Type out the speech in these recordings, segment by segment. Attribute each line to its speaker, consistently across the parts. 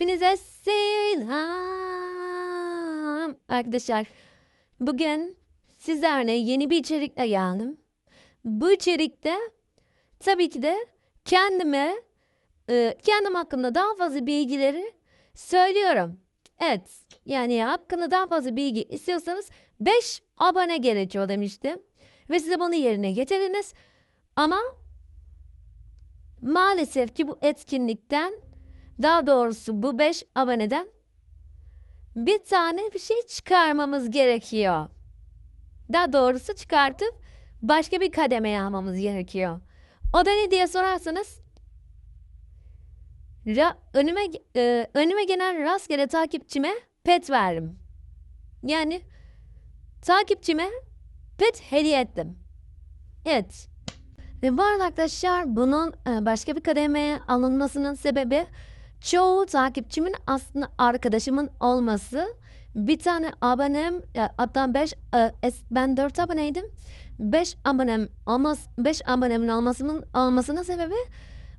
Speaker 1: Hepinize selam. Arkadaşlar bugün sizlerle yeni bir içerikle geldim. Bu içerikte tabii ki de kendime e, kendim hakkında daha fazla bilgileri söylüyorum. Evet yani hakkında daha fazla bilgi istiyorsanız 5 abone gerekiyor demiştim. Ve size bunu yerine getiriniz. Ama maalesef ki bu etkinlikten daha doğrusu bu 5 aboneden bir tane bir şey çıkarmamız gerekiyor. Daha doğrusu çıkartıp başka bir kademeye almamız gerekiyor. O da ne diye sorarsanız ra- önüme e, önüme gelen rastgele takipçime pet verdim. Yani takipçime pet hediye ettim. Evet. Ve bu arada arkadaşlar bunun e, başka bir kademeye alınmasının sebebi çoğu takipçimin aslında arkadaşımın olması. Bir tane abonem e, hatta 5 ben 4 aboneydim. 5 abonem olmaz 5 abonemin olmasının olmasının sebebi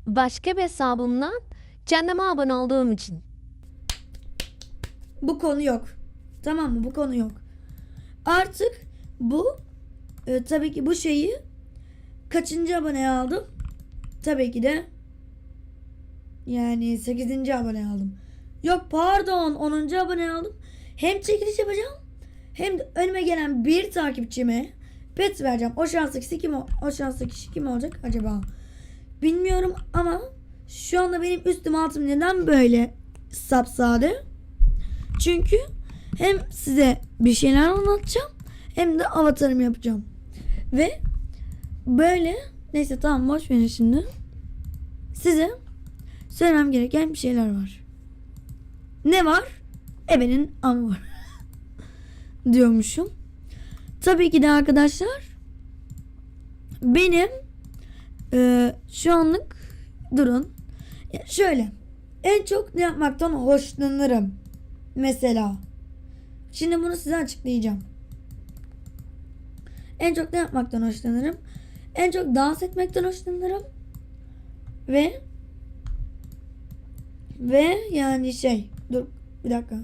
Speaker 1: başka bir hesabımdan kendime abone olduğum için.
Speaker 2: Bu konu yok. Tamam mı? Bu konu yok. Artık bu e, tabii ki bu şeyi kaçıncı aboneye aldım? Tabii ki de yani 8. abone aldım. Yok pardon 10. abone aldım. Hem çekiliş yapacağım hem de önüme gelen bir takipçime pet vereceğim. O şanslı kişi kim o? Şanslı kişi kim olacak acaba? Bilmiyorum ama şu anda benim üstüm altım neden böyle sapsade? Çünkü hem size bir şeyler anlatacağım hem de avatarımı yapacağım. Ve böyle neyse tamam boş verin şimdi. Size söylemem gereken bir şeyler var. Ne var? Ebenin amı var. Diyormuşum. Tabii ki de arkadaşlar benim e, şu anlık durun. Şöyle en çok ne yapmaktan hoşlanırım. Mesela. Şimdi bunu size açıklayacağım. En çok ne yapmaktan hoşlanırım? En çok dans etmekten hoşlanırım. Ve ve yani şey dur bir dakika.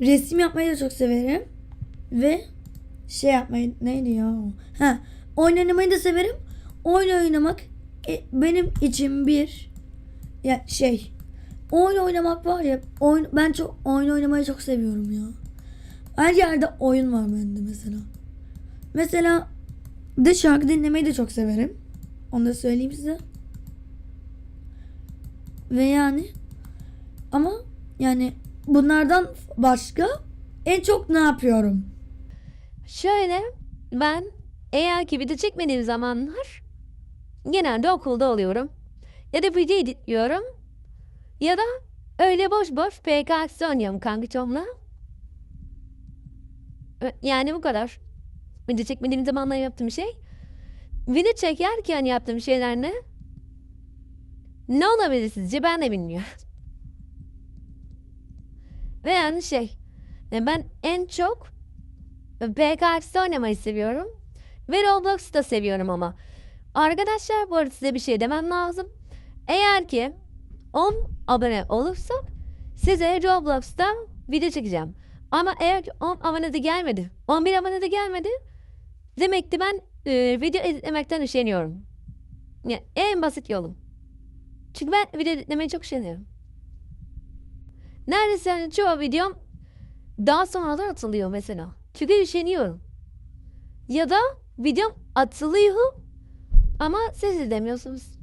Speaker 2: Resim yapmayı da çok severim. Ve şey yapmayı neydi ya? Ha, oynamayı da severim. Oyun oynamak e, benim için bir ya şey oyun oynamak var ya oyun ben çok oyun oynamayı çok seviyorum ya. Her yerde oyun var bende mesela. Mesela de şarkı dinlemeyi de çok severim. Onu da söyleyeyim size. Ve yani ama yani bunlardan başka en çok ne yapıyorum?
Speaker 1: Şöyle ben eğer ki video çekmediğim zamanlar genelde okulda oluyorum. Ya da video editliyorum. Ya da öyle boş boş PKX oynuyorum kankaçomla. Ö- Yani bu kadar. Video çekmediğim zamanlar yaptığım şey. Video çekerken yaptığım şeyler ne? Ne olabilir sizce? Ben de bilmiyorum. Ve yani şey. e, Ben en çok PKX oynamayı seviyorum. Ve Roblox'u da seviyorum ama. Arkadaşlar bu arada size bir şey demem lazım. Eğer ki 10 abone olursak size Roblox'ta video çekeceğim. Ama eğer ki 10 abone de gelmedi, 11 abone de gelmedi demek ki ben e, video editlemekten üşeniyorum. Yani en basit yolum. Çünkü ben video editlemeyi çok üşeniyorum. Neredeyse yani çoğu videom daha sonradan atılıyor mesela. Çünkü üşeniyorum. Ya da videom atılıyor ama siz izlemiyorsunuz.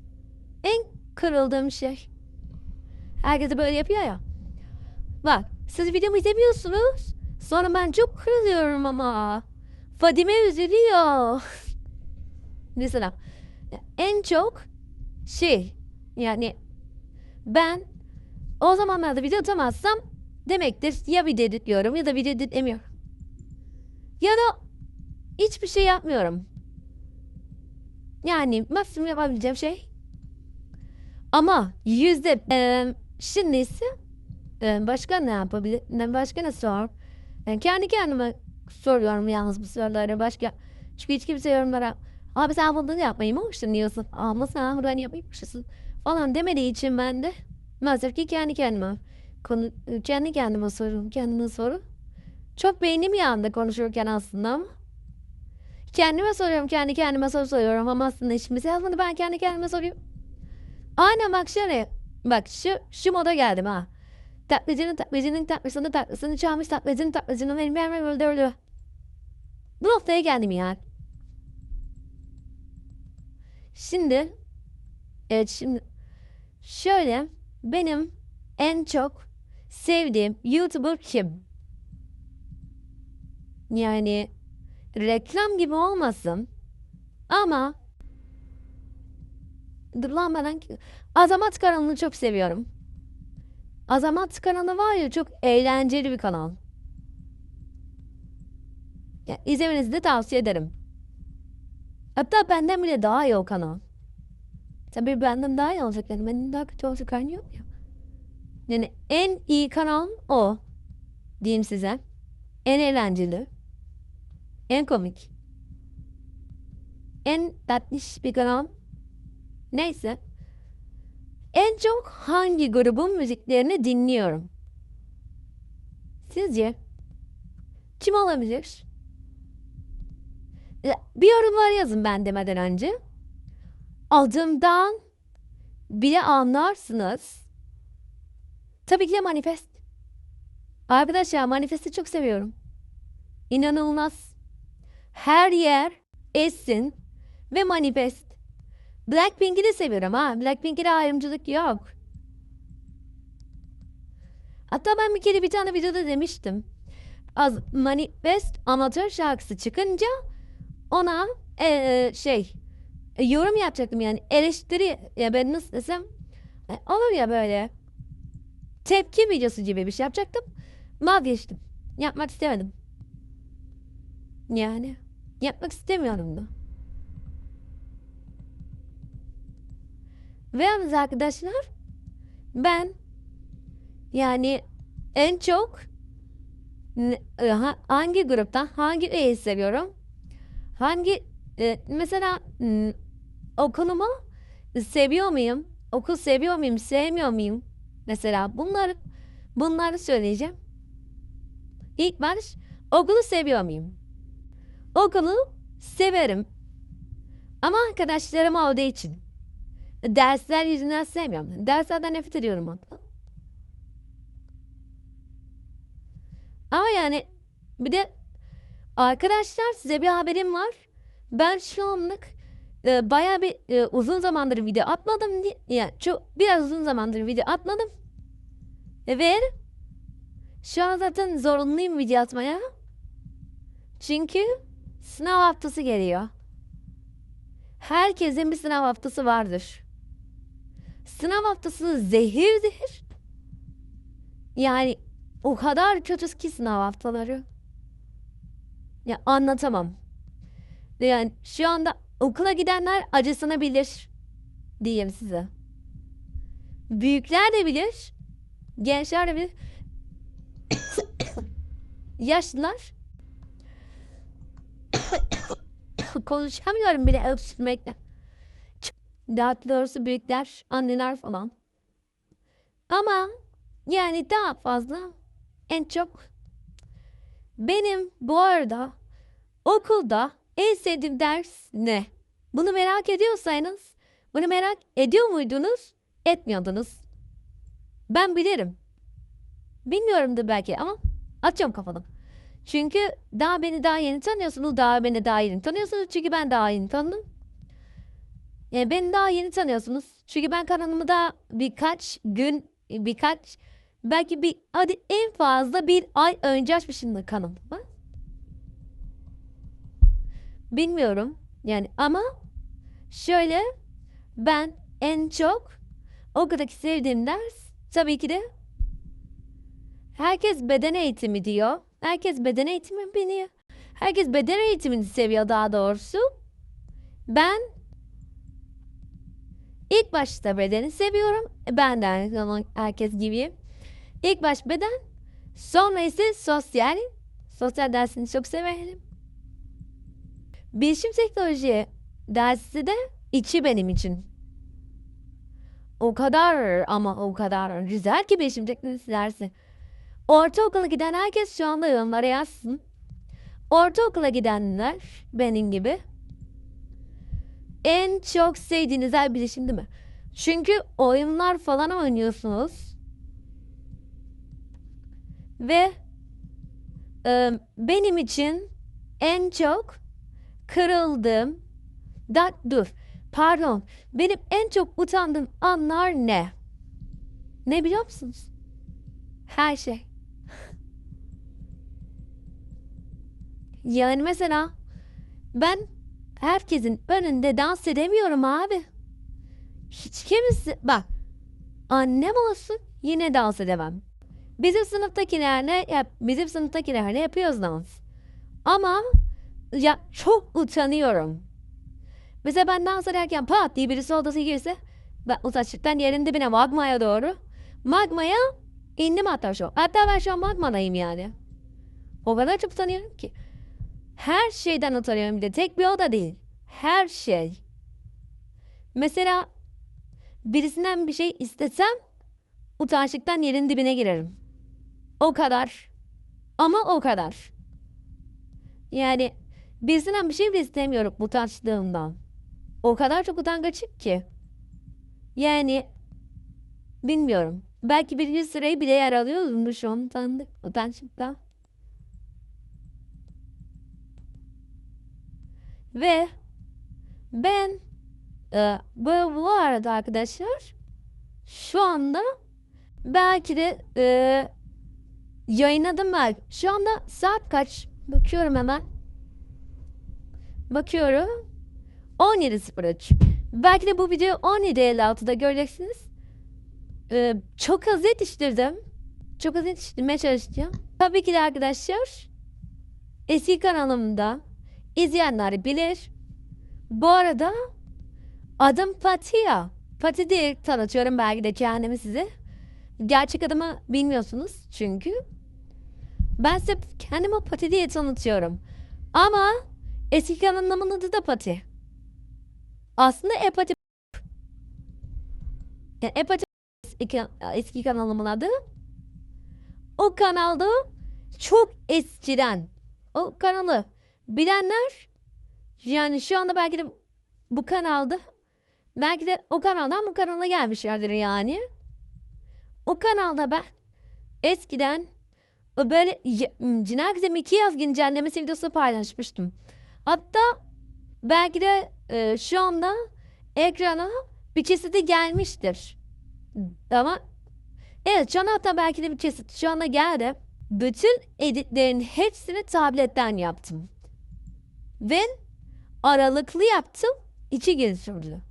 Speaker 1: En kırıldığım şey. Herkes böyle yapıyor ya. Bak siz videomu izlemiyorsunuz. Sonra ben çok kırılıyorum ama. Fadime üzülüyor. Mesela en çok şey yani ben o zamanlarda video atamazsam demektir ya video editliyorum ya da video editlemiyorum. Ya da hiçbir şey yapmıyorum. Yani maksimum yapabileceğim şey. Ama yüzde eee şimdi ise eee, başka ne yapabilir? ne- Başka ne sor? Yani kendi kendime soruyorum yalnız bu soruları başka. Çünkü hiç kimse yorumlara Abi sen bunu yapmayı mı hoşlanıyorsun? Ama sen bunu yapmayı mı hoşlanıyorsun? Falan demediği için ben de maalesef ki kendi kendime konu, kendi kendime soruyorum. Kendime soru. Çok beynim yandı konuşurken aslında ama. Kendime soruyorum, kendi kendime soru soruyorum ama aslında hiç mesela bunu ben kendi kendime soruyorum. Aynen bak şöyle. Bak şu, şu moda geldim ha. Taklacının taklacının taklısını taklısını çalmış taklacının taklacını benim benim öldürdü. Bu noktaya geldim yani. Şimdi evet şimdi şöyle benim en çok sevdiğim YouTuber kim? Yani reklam gibi olmasın ama dur lan ben Azamat kanalını çok seviyorum. Azamat kanalı var ya çok eğlenceli bir kanal. Ya, izlemenizi de tavsiye ederim. Hatta benden bile daha iyi o kanal. Tabii benden daha iyi olacak yani. Benden daha kötü olacak hali yok ya. Yani en iyi kanal o. Diyeyim size. En eğlenceli. En komik. En tatlış bir kanal. Neyse. En çok hangi grubun müziklerini dinliyorum? Sizce? Kim olabilir? Bir yorumlar yazın ben demeden önce. Adımdan bile anlarsınız. Tabii ki de manifest. Arkadaşlar manifesti çok seviyorum. İnanılmaz. Her yer essin ve manifest. Blackpink'i de seviyorum ha. Blackpink'e de ayrımcılık yok. Hatta ben bir kere bir tane videoda demiştim. Az Manifest amatör şarkısı çıkınca ona eee, şey e, yorum yapacaktım yani eleştiri ya ben nasıl desem e, olur ya böyle tepki videosu gibi bir şey yapacaktım. Vazgeçtim. Yapmak istemedim. Yani yapmak istemiyorum da. Ve yalnız arkadaşlar ben yani en çok e, ha- hangi gruptan hangi üyeyi seviyorum? Hangi e, mesela m, okulumu seviyor muyum? Okul seviyor muyum? Sevmiyor muyum? Mesela bunları bunları söyleyeceğim. İlk baş okulu seviyor muyum? Okulu severim. Ama arkadaşlarım olduğu için. Dersler yüzünden sevmiyorum. Derslerden nefret ediyorum hatta. Ama yani bir de arkadaşlar size bir haberim var. Ben şu anlık e, bayağı bir e, uzun zamandır video atmadım. di- Yani çok biraz uzun zamandır video atmadım. Ve şu an zaten zorunluyum video atmaya. Çünkü sınav haftası geliyor. Herkesin bir sınav haftası vardır. Sınav haftası zehir zehir. Yani o kadar kötü ki sınav haftaları. Ya anlatamam. Yani şu anda okula gidenler acısını bilir. Diyeyim size. Büyükler de bilir. Gençler de bilir. Yaşlılar. Konuşamıyorum bile öksürmekten. Daha doğrusu büyükler, anneler falan. Ama yani daha fazla en çok benim bu arada okulda en sevdiğim ders ne? Bunu merak ediyorsanız bunu merak ediyor muydunuz? Etmiyordunuz. Ben bilirim. Bilmiyorum da belki ama atıyorum kafanı. Çünkü daha beni daha yeni tanıyorsunuz. Daha beni daha yeni tanıyorsunuz. Çünkü ben daha yeni tanıdım. Yani beni daha yeni tanıyorsunuz. Çünkü ben kanalımı daha birkaç gün, birkaç, belki bir, hadi en fazla bir ay önce açmışımdır kanalımı. Bilmiyorum. Yani ama şöyle ben en çok okuldaki sevdiğim ders tabii ki de herkes beden eğitimi diyor. Herkes beden eğitimi biliyor. Herkes beden eğitimini seviyor daha doğrusu. Ben ilk başta bedeni seviyorum. Ben de herkes gibiyim. İlk baş beden, sonra ise sosyal. Sosyal dersini çok severim. Bilişim teknoloji dersi de içi benim için. O kadar ama o kadar güzel ki bilişim teknolojisi dersi. Ortaokula giden herkes şu anda yorumlara yazsın. Ortaokula gidenler benim gibi en çok sevdiğiniz yer bilişim değil mi? Çünkü oyunlar falan oynuyorsunuz. Ve e, benim için en çok kırıldığım da dur pardon benim en çok utandığım anlar ne? Ne biliyor musunuz? Her şey. Yani mesela ben herkesin önünde dans edemiyorum abi. Hiç kimse bak annem olsun yine dans edemem. Bizim sınıftakiler ne yap bizim sınıftakiler ne yapıyoruz dans. Ama ya çok utanıyorum. Mesela ben dans ederken pat diye birisi odası girse ben utançlıktan yerin dibine magmaya doğru magmaya indim hatta şu. Hatta ben şu an magmadayım yani. O kadar çok utanıyorum ki. Her şeyden utanıyorum bir de. Tek bir oda değil. Her şey. Mesela birisinden bir şey istesem utançlıktan yerin dibine girerim. O kadar. Ama o kadar. Yani birisinden bir şey bile istemiyorum utançlığımdan. O kadar çok utangaçım ki. Yani bilmiyorum. Belki birinci sırayı bile yer alıyordum şu an utandık, utançlıktan. Ve ben e, bu, bu arada arkadaşlar şu anda belki de e, yayınladım belki. Şu anda saat kaç? Bakıyorum hemen. Bakıyorum. 17.03. Belki de bu videoyu 17.56'da göreceksiniz. E, çok hızlı yetiştirdim. Çok hızlı yetiştirmeye çalışacağım. Tabii ki de arkadaşlar eski kanalımda izleyenler bilir. Bu arada adım Patia. Pati diye tanıtıyorum belki de kendimi size. Gerçek adımı bilmiyorsunuz çünkü. Ben size kendimi Pati diye tanıtıyorum. Ama eski kanalımın adı da Pati. Aslında Epati yani Epati eski, eski kanalımın adı. O kanalda çok eskiden o kanalı bilenler yani şu anda belki de bu kanalda belki de o kanaldan bu kanala gelmişlerdir yani. O kanalda ben eskiden böyle Gizemi 2 yaz güncellemesi videosu paylaşmıştım. Hatta belki de e, şu anda ekrana bir kesiti gelmiştir. Ama evet şu an hatta belki de bir kesit şu anda geldi. Bütün editlerin hepsini tabletten yaptım. Ve aralıklı yaptım. içi gün sürdü.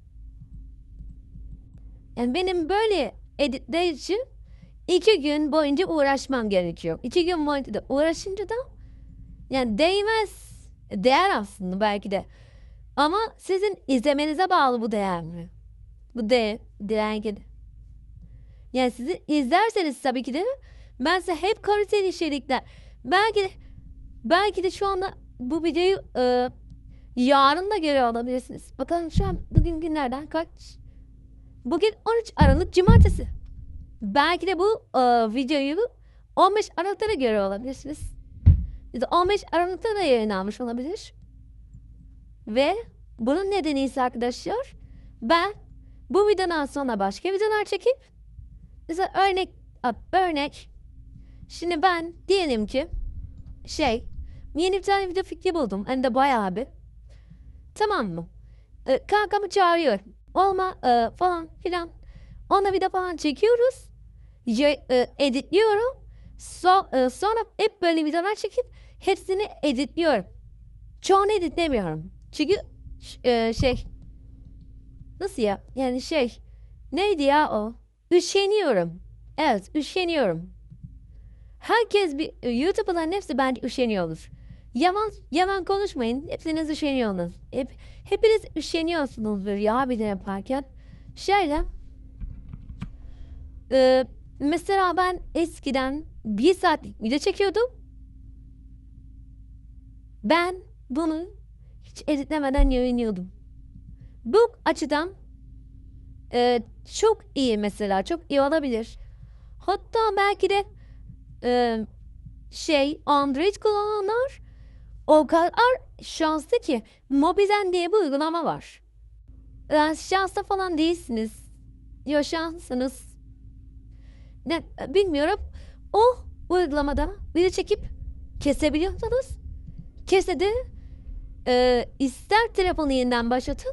Speaker 1: Yani benim böyle editler için iki gün boyunca uğraşmam gerekiyor. İki gün boyunca da uğraşınca da yani değmez. Değer aslında belki de. Ama sizin izlemenize bağlı bu değer mi? Bu değer, değer gibi. Yani sizi izlerseniz tabii ki de ben size hep kaliteli içerikler. Belki de, belki de şu anda bu videoyu e, yarın da görüyor olabilirsiniz. Bakalım şu an bugün günlerden kaç? Bugün 13 Aralık Cumartesi. Belki de bu e, videoyu 15 Aralık'ta da görüyor olabilirsiniz. Ya da 15 Aralık'ta da yayınlanmış olabilir. Ve bunun nedeni ise arkadaşlar ben bu videodan sonra başka videolar çekip mesela örnek örnek. Şimdi ben diyelim ki şey yeni bir tane video fikri buldum. Hem de bayağı bir. Tamam mı? E, kankamı çağırıyorum. Olma e, falan filan. Ona video falan çekiyoruz. Ya- e, editliyorum. So, e, sonra hep böyle videolar çekip hepsini editliyorum. Çoğunu editlemiyorum. Çünkü e, şey nasıl ya? Yani şey neydi ya o? Üşeniyorum. Evet üşeniyorum. Herkes bir e, YouTuber'ların hepsi bence üşeniyordur. Yalan yalan konuşmayın. Hepsiniz üşeniyorsunuz. Hep hepiniz üşeniyorsunuz bir ya bir de yaparken. Şöyle e, mesela ben eskiden bir saatlik video çekiyordum ben bunu hiç editlemeden yayınlıyordum. Bu açıdan e, çok iyi mesela. Çok iyi olabilir. Hatta belki de e, şey Android kullananlar o kadar şanslı ki Mobizen diye bir uygulama var. Yani şanslı falan değilsiniz. Yaşansınız. Ne, bilmiyorum. O uygulamada video çekip kesebiliyorsanız kesedi e, ister telefonu yeniden başlatın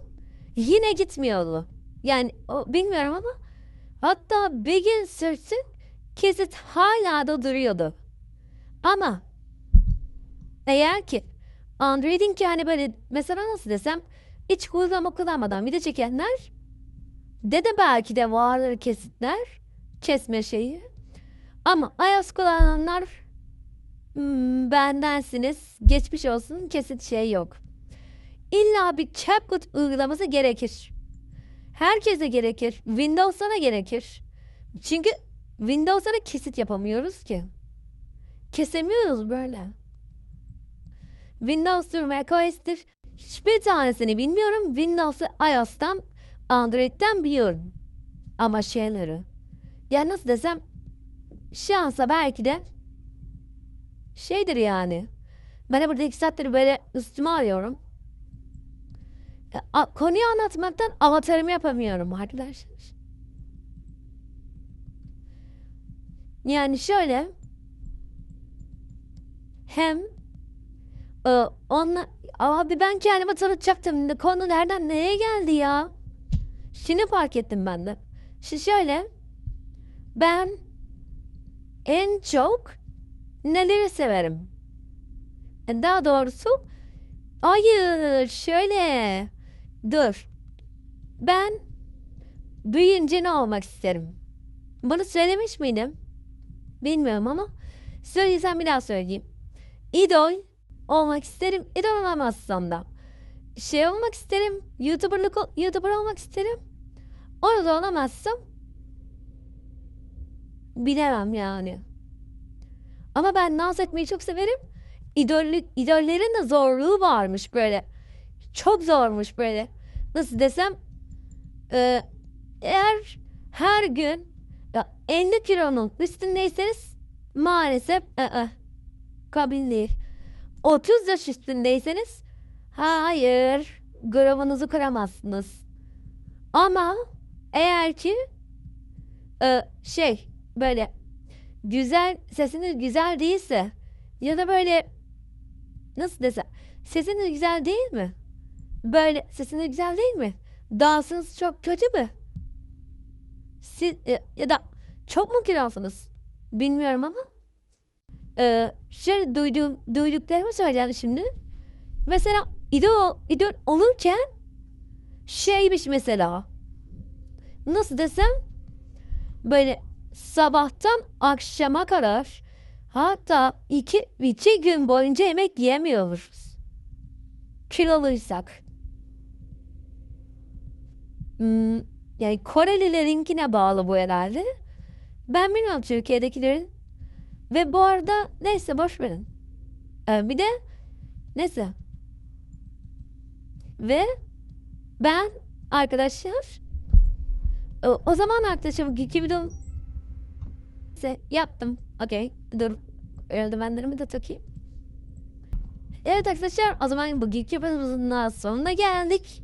Speaker 1: yine gitmiyordu. Yani o, bilmiyorum ama hatta bir gün sürtün kesit hala da duruyordu. Ama eğer ki Android'in ki hani böyle mesela nasıl desem hiç uygulama kullanmadan video çekenler de de belki de vardır kesitler kesme şeyi. Ama iOS kullananlar hmm, bendensiniz. Geçmiş olsun kesit şey yok. İlla bir CapCut uygulaması gerekir. Herkese gerekir. Windows'a da gerekir. Çünkü Windows'a da kesit yapamıyoruz ki. Kesemiyoruz böyle. Windows'tur, macOS'tir. Hiçbir tanesini bilmiyorum. Windows'u iOS'tan, Android'den biliyorum. Ama şeyleri. Ya nasıl desem şansa belki de şeydir yani. Ben burada iki saattir böyle üstüme alıyorum. E, a- Konuyu anlatmaktan avatarımı yapamıyorum arkadaşlar. Yani şöyle hem e, onunla abi ben kendime tanıtacaktım. Konu nereden nereye geldi ya? Şimdi fark ettim ben de. Şimdi şöyle ben en çok neleri severim? E, Daha doğrusu hayır şöyle dur. Ben büyüyünce ne olmak isterim? Bunu söylemiş miydim? Bilmiyorum ama söylesem bir daha söyleyeyim. İdol olmak isterim. İdol olamazsam da. Şey olmak isterim. YouTuber'lık YouTuber olmak isterim. Orada olamazsam bilemem yani. Ama ben dans etmeyi çok severim. İdollük, idollerin de zorluğu varmış böyle. Çok zormuş böyle. Nasıl desem e, eğer her gün ya 50 kilonun üstündeyseniz maalesef ı-ı, kabul değil. 30 yaş üstündeyseniz hayır gravunuzu kıramazsınız. Ama eğer ki e, şey böyle güzel sesiniz güzel değilse ya da böyle nasıl desem sesiniz güzel değil mi? Böyle sesiniz güzel değil mi? Dansınız çok kötü mü? Siz e, ya da çok mu kilolsunuz? Bilmiyorum ama e, şöyle duyduğum, duyduklarımı söyleyeceğim şimdi. Mesela idol, idol olurken şeymiş mesela nasıl desem böyle sabahtan akşama kadar hatta iki, iki gün boyunca yemek yemiyoruz. Kiloluysak. Hmm, yani Korelilerinkine bağlı bu herhalde. Ben bilmiyorum Türkiye'dekilerin. Ve bu arada neyse boş verin. Ee, bir de neyse. Ve ben arkadaşlar o, zaman arkadaşım iki video Neyse, yaptım. Okey. Dur. Eldivenlerimi de takayım. Evet arkadaşlar o zaman bugünkü yapımızın sonuna geldik.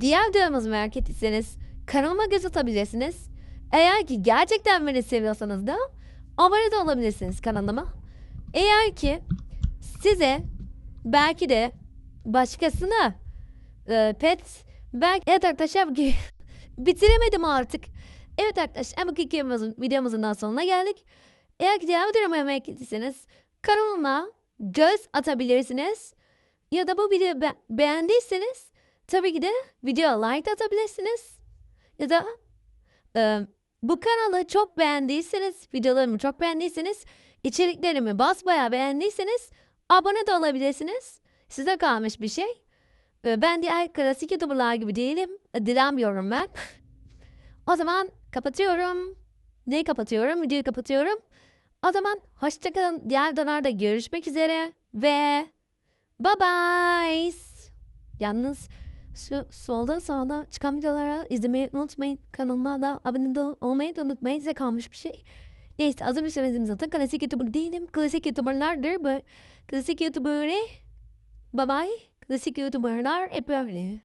Speaker 1: Diğer videomuzu merak ettiyseniz kanalıma göz atabilirsiniz. Eğer ki gerçekten beni seviyorsanız da abone de olabilirsiniz kanalıma. Eğer ki size belki de başkasına e, pet belki evet arkadaşlar bitiremedim artık. Evet arkadaşlar bugünkü videomuzun, videomuzun daha sonuna geldik. Eğer ki diğer videomu merak ettiyseniz kanalıma göz atabilirsiniz. Ya da bu videoyu be- beğendiyseniz tabii ki de videoya like atabilirsiniz. Ya da e, bu kanalı çok beğendiyseniz, videolarımı çok beğendiyseniz, içeriklerimi basbayağı beğendiyseniz abone de olabilirsiniz. Size kalmış bir şey. E, Ben diğer klasik YouTuber'lar gibi değilim. E, Dilenmiyorum ben. O zaman kapatıyorum. Neyi kapatıyorum? Videoyu kapatıyorum. O zaman hoşçakalın. Diğer videolarda görüşmek üzere. Ve bye bye. Yalnız Şu solda sağda çıkan videolara izlemeyi unutmayın. Kanalıma da abone olmayı da unutmayın. Size kalmış bir şey. Neyse az önce söyledim zaten. Klasik YouTuber değilim. Klasik YouTuber'lardır. Bu klasik YouTuber'ı bye bye. Klasik YouTuber'lar hep öyle.